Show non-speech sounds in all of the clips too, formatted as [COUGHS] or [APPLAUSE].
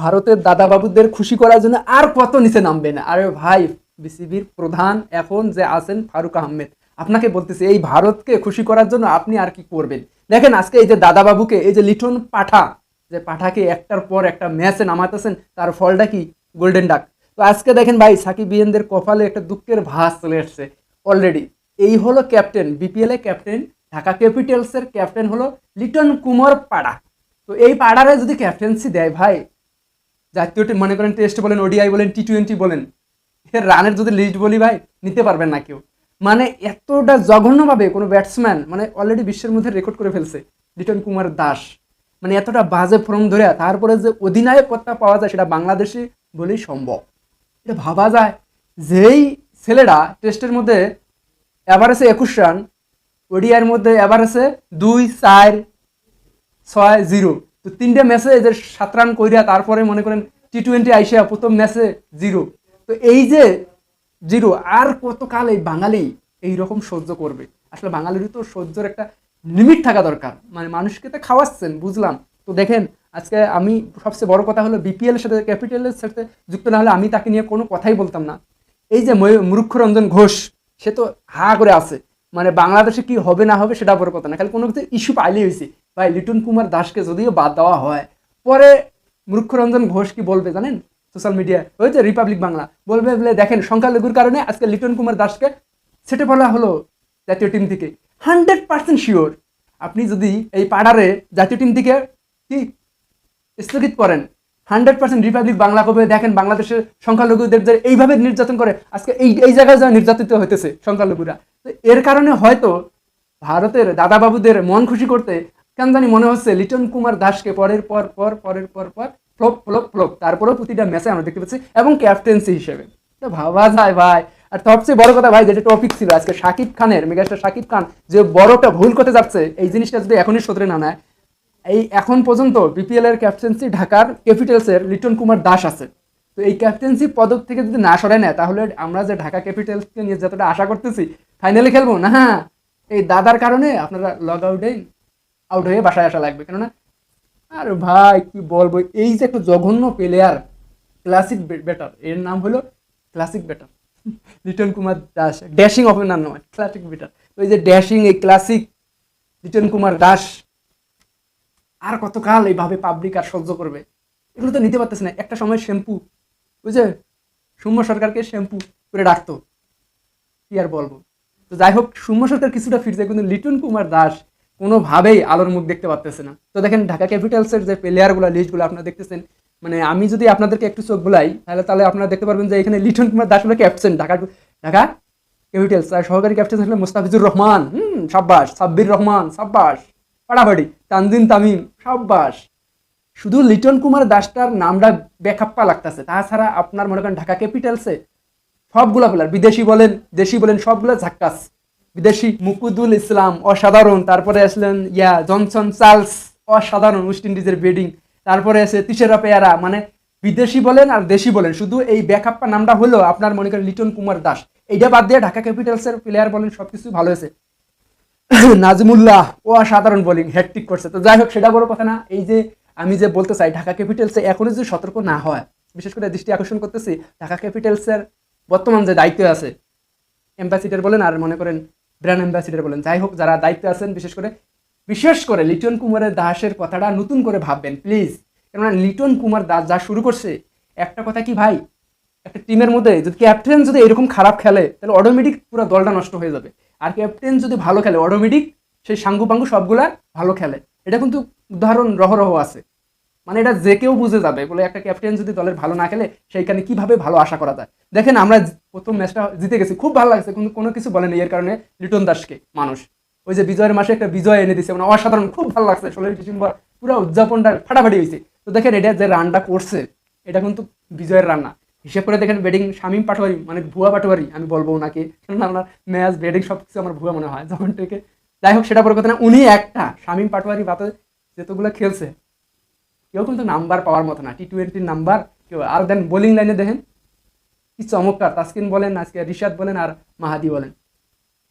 ভারতের দাদা বাবুদের খুশি করার জন্য আর কত নিচে নামবে না। আরে ভাই, বিসিবির প্রধান এখন যে আছেন ফারুক আহমেদ, আপনাকে বলতেছি, এই ভারতকে খুশি করার জন্য আপনি আর কি করবেন? দেখেন আজকে এই যে দাদা বাবুকে এই যে লিটন পাঠা, যে পাঠাকে একটার পর একটা ম্যাচে নামাতেছেন, তার ফলটা কি? গোল্ডেন ডাক তো আজকে দেখেন ভাই, সাকিব বিএনদের কপালে একটা দুঃখের ভাস চলে আসছে অলরেডি এই হলো ক্যাপ্টেন বিপিএল ক্যাপ্টেন ঢাকা ক্যাপিটালসের ক্যাপ্টেন হলো লিটন কুমার পাড়া। তো এই পাড়ারে যদি ক্যাপ্টেন্সি দেয় ভাই, জাতীয় মনে করেন টেস্ট বলেন ওডিআই বলেন টি টোয়েন্টি বলেন, এর রানের যদি লিস্ট বলি ভাই, নিতে পারবেন না কেউ। মানে এতটা জঘন্যভাবে কোনো ব্যাটসম্যান মানে অলরেডি বিশ্বের মধ্যে রেকর্ড করে ফেলছে লিটন কুমার দাস। মানে এতটা বাজে ফর্ম ধরে তারপরে যে অধিনায়কত্বা পাওয়া যায় সেটা বাংলাদেশে বলেই সম্ভব। এটা ভাবা যায়। যেই ছেলেরা টেস্টের মধ্যে এভারেজে একুশ রান ওডিআইয়ের মধ্যে এবার আছে দুই, চার, ছয়, জিরো। তো তিনটে ম্যাচে এদের সাত রান কইরা তারপরে মনে করেন টি টোয়েন্টি আইসিয়া প্রথম ম্যাচে জিরো। তো এই যে জিরো, আর কতকাল এই বাঙালি এই রকম সহ্য করবে? আসলে বাঙালিরও তো সহ্যর একটা লিমিট থাকা দরকার। মানে মানুষকে তো খাওয়াচ্ছেন, বুঝলাম। তো দেখেন, আজকে আমি সবচেয়ে বড় কথা হলো বিপিএল এর সাথে ক্যাপিটালের সাথে যুক্ত না হলে আমি তাকে নিয়ে কোনো কথাই বলতাম না। এই যে মূর্খরঞ্জন ঘোষ, সে তো হা করে আছে। মানে বাংলাদেশে কি হবে না হবে সেটা বড় কথা না, খালি কোনো কিছু ইস্যু পাইলেই হয়েছে। ভাই, লিটন কুমার দাসকে যদিও বাদ দেওয়া হয়, পরে মূর্খরঞ্জন ঘোষ কি বলবে জানেন সোশ্যাল মিডিয়া ওই যে রিপাবলিক বাংলা বলবে, বলে দেখেন সংখ্যালঘুর কারণে আজকে লিটন কুমার দাসকে সেটে বলা হলো জাতীয় টিম থেকে। হান্ড্রেড পার্সেন্ট শিওর আপনি যদি এই পাড়ারে জাতীয় টিম থেকে কি স্থগিত করেন হান্ড্রেড পার্সেন্ট রিপাবলিক বাংলা কবে দেখেন বাংলাদেশের সংখ্যালঘুদের যে এইভাবে নির্যাতন করে, আজকে এই এই জায়গায় যা নির্যাতিত হইতেছে সংখ্যালঘুরা তো এর কারণে হয়তো ভারতের দাদাবাবুদের মন খুশি করতে কেন জানি মনে হচ্ছে লিটন কুমার দাসকে পরের পর পর, পরের পর পর, ফ্লপ ফ্লপ ফ্লপ, তারপরেও প্রতিটা ম্যাচে আমরা দেখতে পাচ্ছি এবং ক্যাপ্টেন্সি হিসেবে। তো ভাবা যায় ভাই। আর সবচেয়ে বড় কথা ভাই, যেটা টপিক ছিল আজকে শাকিব খানের, মেগাস্টার শাকিব খান যে বড়টা ভুল করতে যাচ্ছে, এই জিনিসটা যদি এখনই সতরে না নেয়, এই এখন পর্যন্ত বিপিএল এর ক্যাপ্টেন্সি ঢাকার ক্যাপিটালসের লিটন কুমার দাস আছে। তো এই ক্যাপ্টেন্সি পদক থেকে যদি না সরে নেয়, তাহলে আমরা যে ঢাকা ক্যাপিটালসকে নিয়ে যতটা আশা করতেছি ফাইনালে খেলব? না হ্যাঁ। এই দাদার কারণে আপনারা লগ আউটে আউট হয়ে বাসায় আসা লাগবে। কেননা, আর ভাই, কি বলব? এই যে একটা জঘন্য প্লেয়ার ক্লাসিক বেটার এর নাম হলো classic batter [LAUGHS] Liton Kumar Das dashing opener নয় ক্লাসিক বেটার তো এই যে ড্যাশিং এই ক্লাসিক লিটন কুমার দাস, আর কতকাল এইভাবে পাবলিক আর সহ্য করবে? এগুলো তো নিতে পারতেছে না। একটা সময় শ্যাম্পু বুঝে সৌম্য সরকারকে শ্যাম্পু করে ডাকতো। কি আর বলব? তো যাই হোক সৌম্য সরকার কিছুটা ফিরছে, কিন্তু লিটন কুমার দাস কোনোভাবেই আলোর মুখ দেখতে পারতেছে না। তো দেখেন, ঢাকা ক্যাপিটালসের যে প্লেয়ারগুলো লিস্টগুলো আপনারা দেখতেছেন মানে আমি যদি আপনাদেরকে একটু চোখ বুলাই, তাহলে তাহলে আপনারা দেখতে পারবেন যে এখানে লিটন কুমার দাস হলো ক্যাপ্টেন ঢাকা ঢাকা ক্যাপিটালস। আর সহকারী ক্যাপ্টেন হলো মুস্তাফিজুর রহমান। হুম সাব্বাস সাব্বির রহমান সাব্বাস ফাটাফাটি, তানজিন তামিম সাব্বাস শুধু লিটন কুমার দাসটার নামটা বেখাপ্পা লাগতেছে। তাছাড়া আপনার মনে করেন ঢাকা ক্যাপিটালসে সবগুলা প্লেয়ার বিদেশি বলেন, দেশি বলেন, সবগুলো ঝাক্কাস। বিদেশি মুকুদুল ইসলাম, অসাধারণ। তারপরে আসলেন, ইয়া, জনসন চার্লস, অসাধারণ ওয়েস্ট ইন্ডিজের বেডিং তারপরে আছে তিসেরা পেয়ারা। মানে বিদেশি বলেন আর দেশি বলেন। শুধু এই ব্যাকআপটা নামটা হলো আপনার মনে করেন লিটন কুমার দাস। এইটা বাদ দিয়ে ঢাকা ক্যাপিটালসের প্লেয়ার বলেন, সবকিছু ভালো হয়েছে। [COUGHS] নাজমুল্লাহ ও অসাধারণ বোলিং হ্যাট্রিক করছে। তো যাই হোক, সেটা বড় কথা না। এই যে আমি যে বলতে চাই, ঢাকা ক্যাপিটালসে এখনও যদি সতর্ক না হয়, বিশেষ করে দৃষ্টি আকর্ষণ করতেছি, ঢাকা ক্যাপিটালসের বর্তমান যে দায়িত্বে আছে অ্যাম্বাসিডার বলেন আর মনে করেন ব্র্যান্ড অ্যাম্বাসিডার বলেন, যাই হোক যারা দায়িত্বে আছেন, বিশেষ করে বিশেষ করে লিটন কুমারের দাসের কথাটা নতুন করে ভাববেন প্লিজ কেননা লিটন কুমার দাস যা শুরু করছে, একটা কথা কি ভাই? একটা টিমের মধ্যে যদি ক্যাপ্টেন যদি এরকম খারাপ খেলে, তাহলে অটোমেটিক পুরো দলটা নষ্ট হয়ে যাবে। আর ক্যাপ্টেন যদি ভালো খেলে অটোমেটিক সেই সাঙ্গু পাঙ্গু সবগুলা ভালো খেলে। এটা কিন্তু উদাহরণ রহরহ আছে। মানে এটা যে কেউ বুঝে যাবে, বলে একটা ক্যাপ্টেন যদি দলের ভালো না খেলে, সেইখানে কীভাবে ভালো আশা করা যায়? দেখেন, আমরা প্রথম ম্যাচটা জিতে গেছি। খুব ভালো লাগছে, কিন্তু কোনো কিছু বলেনি। এর কারণে লিটন দাসকে, মানুষ। ওই যে বিজয়ের মাসে একটা বিজয় এনে দিছে মানে অসাধারণ, খুব ভালো লাগছে। ষোলোই ডিসেম্বর পুরো উদযাপনটা ফাটাফাটি হয়েছে। তো দেখেন, এটা যে রানটা করছে, এটা কিন্তু বিজয়ের রান্না হিসেব করে দেখেন ব্যাটিং শামিম পাটোয়ারি মানে ভুয়া পাটোয়ারি, আমি বলব ওনাকে, কেননা আমার ম্যাচ ব্যাটিং সব কিছু আমার ভুয়া মনে হয়। যখন থেকে, যাই হোক, সেটা বড় কথা না, উনি একটা, শামিম পাটোয়ারি বাতে যেতগুলো খেলছে কেউ কিন্তু নাম্বার পাওয়ার মতো না। টি টোয়েন্টির নাম্বার, কেউ আর দেন বোলিং লাইনে দেখেন, কি চমৎকার, তাসকিন বলেন, আজকে রিশাদ বলেন আর মাহাদি বলেন।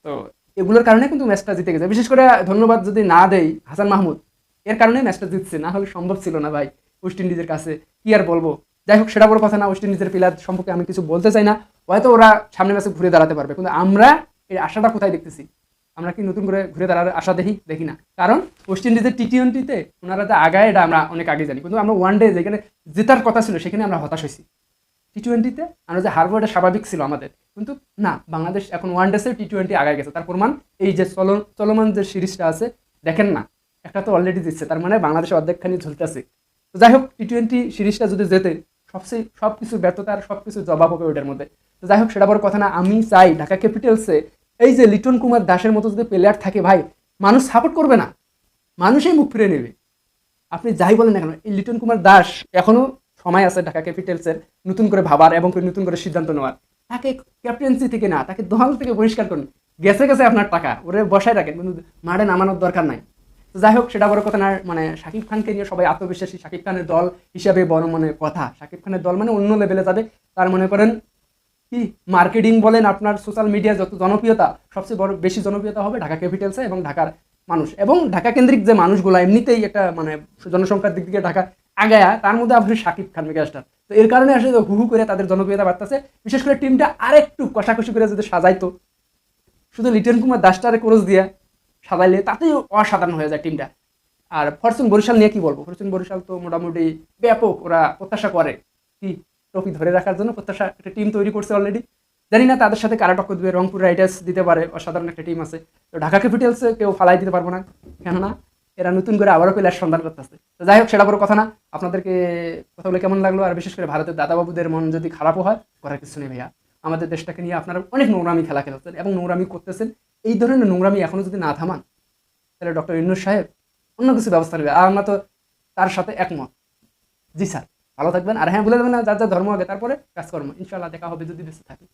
তো এগুলোর কারণে কিন্তু ম্যাচটা জিতে গেছে। বিশেষ করে ধন্যবাদ যদি না দেই হাসান মাহমুদ, এর কারণে ম্যাচটা জিতছে। না হলে সম্ভব ছিল না ভাই ওয়েস্ট ইন্ডিজের কাছে। কি আর বলব? যাই হোক, সেটা বড় কথা না ওয়েস্ট ইন্ডিজের প্লেয়ার সম্পর্কে আমি কিছু বলতে চাই না। হয়তো ওরা সামনে ম্যাচে ঘুরে দাঁড়াতে পারবে। কিন্তু আমরা এই আশাটা কোথায় দেখতেছি? আমরা কি নতুন করে ঘুরে দাঁড়ার আশা দেখি? দেখি না। কারণ ওয়েস্ট ইন্ডিজের টি টোয়েন্টিতে ওনারা যে আগায়, এটা আমরা অনেক আগে জানি। কিন্তু আমরা ওয়ান ডে যেখানে জেতার কথা ছিল, সেখানে আমরা হতাশ হয়েছি। টি টোয়েন্টিতে আমরা যে হারবো এটা স্বাভাবিক ছিল আমাদের, কিন্তু না, বাংলাদেশ এখন ওয়ান ডেসে টি টোয়েন্টি আগায় গেছে। তার প্রমাণ এই যে চল চলমান যে সিরিজটা আছে, দেখেন না, একটা তো অলরেডি দিচ্ছে। তার মানে বাংলাদেশ অর্ধেকখানি ঝুলতেছে। তো যাই হোক টি টোয়েন্টি সিরিজটা যদি যেতে সবচেয়ে সব কিছু ব্যর্থতার সব কিছু জবাব হবে ওইটার মধ্যে। তো যাই হোক, সেটা বড় কথা না। আমি চাই ঢাকা ক্যাপিটালসে এই যে লিটন কুমার দাসের মতো যদি প্লেয়ার থাকে ভাই, মানুষ সাপোর্ট করবে না। মানুষই মুখ ফিরে নেবে। আপনি যাই বলেন না কেন, এই লিটন কুমার দাস এখনও সময় আছে ঢাকা ক্যাপিটালসের নতুন করে ভাবার এবং নতুন করে সিদ্ধান্ত নেওয়ার। তাকে ক্যাপ্টেন্সি থেকে না, তাকে দল থেকে বহিষ্কার করুন। গেছে গেছে আপনার টাকা, ওরে বসায় রাখেন। কিন্তু মাঠে নামানোর দরকার নাই। যাই হোক, সেটা বড় কথা না মানে শাকিব খানকে নিয়ে সবাই আত্মবিশ্বাসী। শাকিব খানের দল হিসাবে বড় মানে কথা। শাকিব খানের দল মানে অন্য লেভেলে যাবে। তার মনে করেন কি মার্কেটিং বলেন আপনার সোশ্যাল মিডিয়া যত জনপ্রিয়তা, সবচেয়ে বড় বেশি জনপ্রিয়তা হবে ঢাকা ক্যাপিটালসে এবং ঢাকার মানুষ। এবং ঢাকা কেন্দ্রিক যে মানুষগুলো, এমনিতেই একটা মানে জনসংখ্যার দিক থেকে ঢাকা আগায়া, তার মধ্যে আপনি শাকিব খান মেগাস্টার। তো এর কারণে আসলে হু হু করে তাদের জনপ্রিয়তা বাড়তেছে। বিশেষ করে টিমটা আরেকটু কষাকষি করে যদি সাজাইতো, শুধু লিটন কুমার দাসটারে ক্রোজ দিয়ে সাজাইলে তাতেই অসাধারণ হয়ে যায় টিমটা আর ফরচুন বরিশাল নিয়ে কি বলব? ফরচুন বরিশাল তো মোটামুটি ব্যাপক ওরা প্রত্যাশা করে। কি ট্রফি ধরে রাখার জন্য প্রত্যাশা একটা টিম তৈরি করছে অলরেডি জানি না তাদের সাথে কারা টক্কর দেবে, রংপুর রাইডার্স দিতে পারে, অসাধারণ একটা টিম আছে। তো ঢাকা ক্যাপিটালসে কেউ ফালাই দিতে পারব না, কেননা এরা নতুন করে আবারও প্লেয়ার সন্ধান করতেছে তো যাই হোক, সেটা বড় কথা না। আপনাদেরকে কথাগুলো কেমন লাগল? আর বিশেষ করে ভারতের দাদাবাবুদের মন যদি খারাপও হয়, করার কিছু নেই ভাইয়া। আমাদের দেশটাকে নিয়ে আপনারা অনেক নোংরামি খেলা খেলছেন এবং নোংরামি করতেছেন। এই ধরনের নোংরামি এখনও যদি না থামান, তাহলে ডক্টর ইন্নুর সাহেব অন্য কিছু ব্যবস্থা নেবে। আর আমরা তো তার সাথে একমত। জি স্যার ভালো থাকবেন। আর হ্যাঁ বলে দেবেন না, যার যার ধর্ম আগে তারপরে কাজকর্ম। ইনশাল্লাহ দেখা হবে যদি বেঁচে থাকি